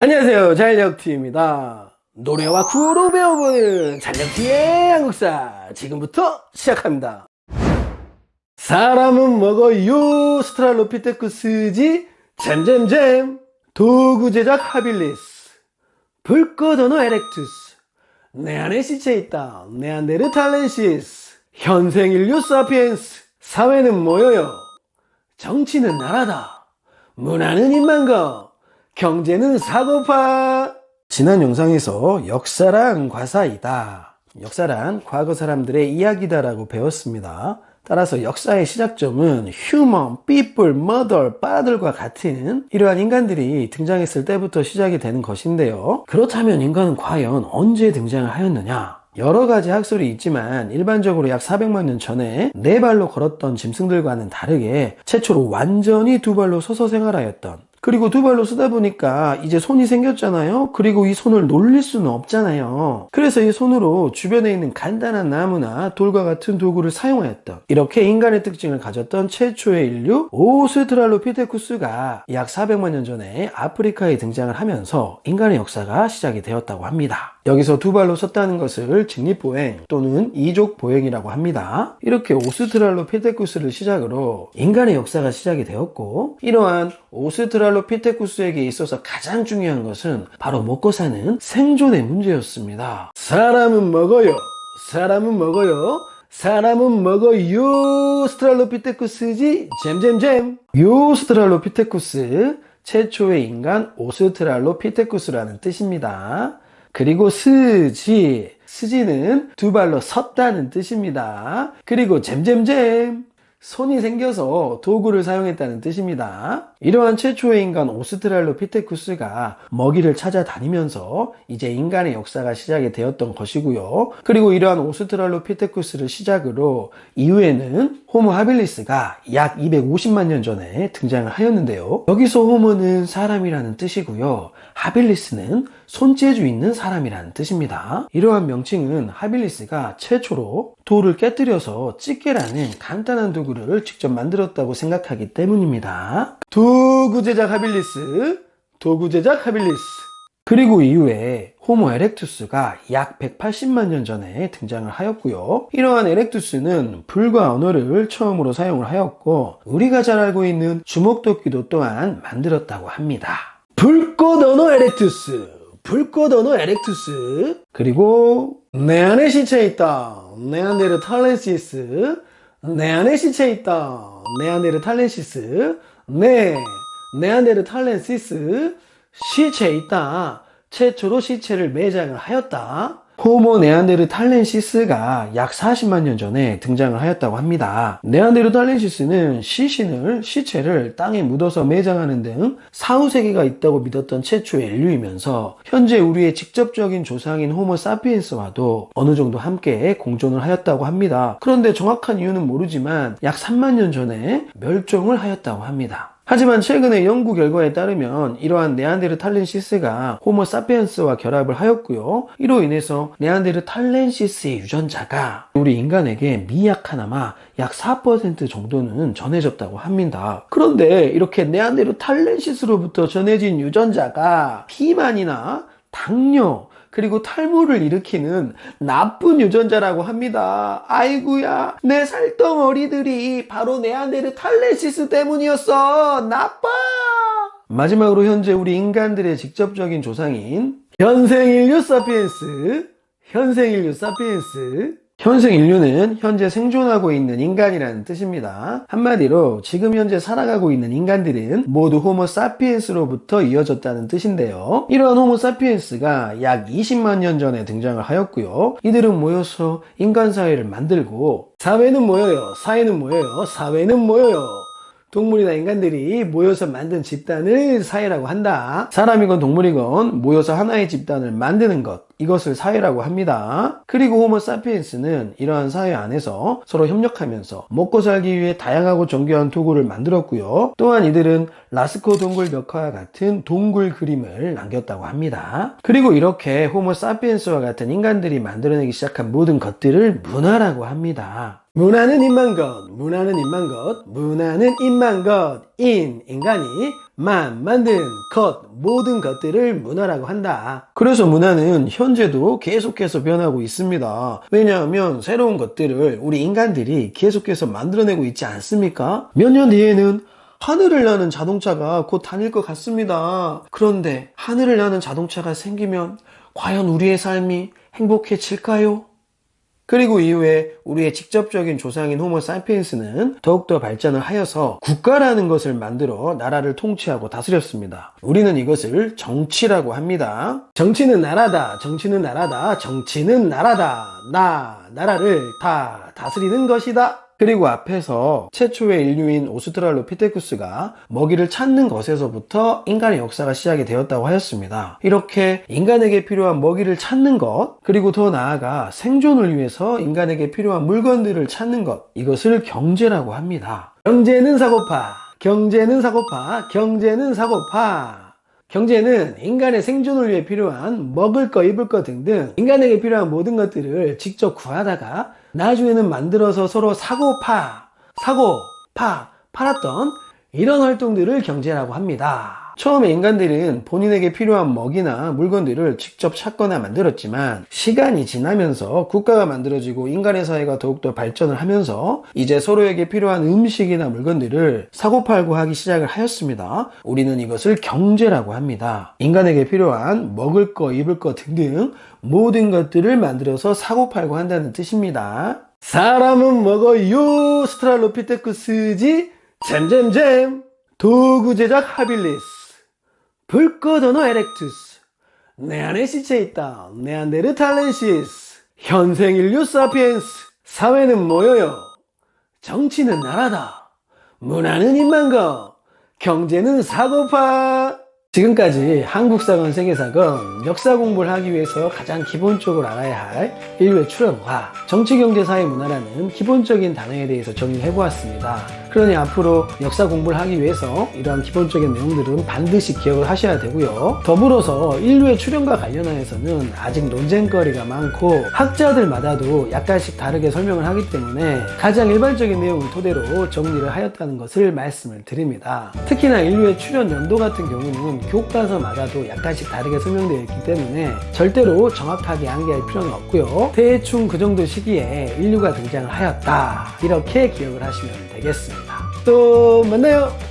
안녕하세요. 잘력티입니다. 노래와 구로 배워보는 잘력티의 한국사. 지금부터 시작합니다. 사람은 먹어요 스트랄로피테쿠스지. 잼잼잼. 도구 제작 하빌리스. 불꽃 언어 에렉투스. 내 안에 시체 있다. 네안데르탈렌시스. 현생 인류 사피엔스. 사회는 모여요. 정치는 나라다. 문화는 인만거 경제는 사고파 지난 영상에서 역사란 과사이다 역사란 과거 사람들의 이야기다라고 배웠습니다 따라서 역사의 시작점은 휴먼, people, mother, father과 같은 이러한 인간들이 등장했을 때부터 시작이 되는 것인데요. 그렇다면 인간은 과연 언제 등장을 하였느냐? 여러 가지 학설이 있지만 일반적으로 약 400만 년 전에 네 발로 걸었던 짐승들과는 다르게 최초로 완전히 두 발로 서서 생활하였던 그리고 두 발로 쓰다 보니까 이제 손이 생겼잖아요. 그리고 이 손을 놀릴 수는 없잖아요. 그래서 이 손으로 주변에 있는 간단한 나무나 돌과 같은 도구를 사용하였던 이렇게 인간의 특징을 가졌던 최초의 인류 오스트랄로피테쿠스가 약 400만 년 전에 아프리카에 등장을 하면서 인간의 역사가 시작이 되었다고 합니다. 여기서 두 발로 섰다는 것을 직립보행 또는 이족보행이라고 합니다. 이렇게 오스트랄로피테쿠스를 시작으로 인간의 역사가 시작이 되었고 이러한 오스트랄 로피테쿠스에게 있어서 가장 중요한 것은 바로 먹고 사는 생존의 문제였습니다. 사람은 먹어요. 사람은 먹어요. 사람은 먹어요. 스트랄로피테쿠스지 잼잼잼. 요 스트랄로피테쿠스 최초의 인간 오스트랄로피테쿠스라는 뜻입니다. 그리고 스지, 스지는 두 발로 섰다는 뜻입니다. 그리고 잼잼잼, 손이 생겨서 도구를 사용했다는 뜻입니다. 이러한 최초의 인간 오스트랄로피테쿠스가 먹이를 찾아다니면서 이제 인간의 역사가 시작이 되었던 것이고요. 그리고 이러한 오스트랄로피테쿠스를 시작으로 이후에는 호모 하빌리스가 약 250만 년 전에 등장을 하였는데요. 여기서 호모는 사람이라는 뜻이고요. 하빌리스는 손재주 있는 사람이라는 뜻입니다. 이러한 명칭은 하빌리스가 최초로 돌을 깨뜨려서 찌개라는 간단한 도구를 직접 만들었다고 생각하기 때문입니다. 도구 제작 하빌리스, 도구 제작 하빌리스. 그리고 이후에 호모 에렉투스가 약 180만 년 전에 등장을 하였고요. 이러한 에렉투스는 불과 언어를 처음으로 사용을 하였고 우리가 잘 알고 있는 주먹도끼도 또한 만들었다고 합니다. 불꽃 언어 에렉투스, 불꽃 언어 에렉투스. 그리고 내 안에 시체 있다. 네안데르탈렌시스. 내 안에 시체 있다. 네안데르탈렌시스. 네, 네안데르 탈렌시스. 시체 있다. 최초로 시체를 매장을 하였다. 호모 네안데르탈렌시스가 약 40만 년 전에 등장을 하였다고 합니다. 네안데르탈렌시스는 시신을, 시체를 땅에 묻어서 매장하는 등 사후 세계가 있다고 믿었던 최초의 인류이면서 현재 우리의 직접적인 조상인 호모 사피엔스와도 어느 정도 함께 공존을 하였다고 합니다. 그런데 정확한 이유는 모르지만 약 3만 년 전에 멸종을 하였다고 합니다. 하지만 최근의 연구 결과에 따르면 이러한 네안데르탈렌시스가 호모 사피엔스와 결합을 하였고요. 이로 인해서 네안데르탈렌시스의 유전자가 우리 인간에게 미약하나마 약 4% 정도는 전해졌다고 합니다. 그런데 이렇게 네안데르탈렌시스로부터 전해진 유전자가 비만이나 당뇨, 그리고 탈모를 일으키는 나쁜 유전자라고 합니다. 아이구야, 내 살덩어리들이 바로 네안데르탈렌시스 때문이었어. 나빠! 마지막으로 현재 우리 인간들의 직접적인 조상인 현생 인류 사피엔스, 현생 인류 사피엔스, 현생 인류는 현재 생존하고 있는 인간이라는 뜻입니다. 한마디로 지금 현재 살아가고 있는 인간들은 모두 호모 사피엔스로부터 이어졌다는 뜻인데요. 이러한 호모 사피엔스가 약 20만 년 전에 등장을 하였고요. 이들은 모여서 인간 사회를 만들고 사회는 모여요. 사회는 모여요. 사회는 모여요. 동물이나 인간들이 모여서 만든 집단을 사회라고 한다. 사람이건 동물이건 모여서 하나의 집단을 만드는 것. 이것을 사회라고 합니다. 그리고 호모 사피엔스는 이러한 사회 안에서 서로 협력하면서 먹고 살기 위해 다양하고 정교한 도구를 만들었고요. 또한 이들은 라스코 동굴 벽화와 같은 동굴 그림을 남겼다고 합니다. 그리고 이렇게 호모 사피엔스와 같은 인간들이 만들어내기 시작한 모든 것들을 문화라고 합니다. 문화는 인만 것, 문화는 인만 것, 문화는 인만 것, 인, 인간이, 만, 만든, 것, 모든 것들을 문화라고 한다. 그래서 문화는 현재도 계속해서 변하고 있습니다. 왜냐하면 새로운 것들을 우리 인간들이 계속해서 만들어내고 있지 않습니까? 몇 년 뒤에는 하늘을 나는 자동차가 곧 다닐 것 같습니다. 그런데 하늘을 나는 자동차가 생기면 과연 우리의 삶이 행복해질까요? 그리고 이후에 우리의 직접적인 조상인 호모 사피엔스는 더욱더 발전을 하여서 국가라는 것을 만들어 나라를 통치하고 다스렸습니다. 우리는 이것을 정치라고 합니다. 정치는 나라다. 정치는 나라다. 정치는 나라다. 나, 나라를 다 다스리는 것이다. 그리고 앞에서 최초의 인류인 오스트랄로피테쿠스가 먹이를 찾는 것에서부터 인간의 역사가 시작이 되었다고 하였습니다. 이렇게 인간에게 필요한 먹이를 찾는 것, 그리고 더 나아가 생존을 위해서 인간에게 필요한 물건들을 찾는 것, 이것을 경제라고 합니다. 경제는 사고파, 경제는 사고파, 경제는 사고파. 경제는 인간의 생존을 위해 필요한 먹을 거, 입을 거 등등 인간에게 필요한 모든 것들을 직접 구하다가 나중에는 만들어서 서로 사고 파, 사고, 파, 팔았던 이런 활동들을 경제라고 합니다. 처음에 인간들은 본인에게 필요한 먹이나 물건들을 직접 찾거나 만들었지만 시간이 지나면서 국가가 만들어지고 인간의 사회가 더욱더 발전을 하면서 이제 서로에게 필요한 음식이나 물건들을 사고팔고 하기 시작을 하였습니다. 우리는 이것을 경제라고 합니다. 인간에게 필요한 먹을 거, 입을 거 등등 모든 것들을 만들어서 사고팔고 한다는 뜻입니다. 사람은 먹어요 스트랄로피테쿠스지 잼잼잼 도구 제작 하빌리스 불꽃 언어 에렉투스. 내 안에 시체 있다. 네안데르탈렌시스 현생 인류 사피엔스. 사회는 모여요. 정치는 나라다. 문화는 인만거 경제는 사고파. 지금까지 한국사건, 세계사건, 역사 공부를 하기 위해서 가장 기본적으로 알아야 할 인류의 출현과 정치, 경제, 사회, 문화라는 기본적인 단어에 대해서 정리를 해보았습니다. 그러니 앞으로 역사 공부를 하기 위해서 이러한 기본적인 내용들은 반드시 기억을 하셔야 되고요. 더불어서 인류의 출현과 관련하여서는 아직 논쟁거리가 많고 학자들마다도 약간씩 다르게 설명을 하기 때문에 가장 일반적인 내용을 토대로 정리를 하였다는 것을 말씀을 드립니다. 특히나 인류의 출현 연도 같은 경우는 교과서마다도 약간씩 다르게 설명되어 있기 때문에 절대로 정확하게 암기할 필요는 없고요. 대충 그 정도 시기에 인류가 등장을 하였다. 이렇게 기억을 하시면 되겠습니다. 또 만나요!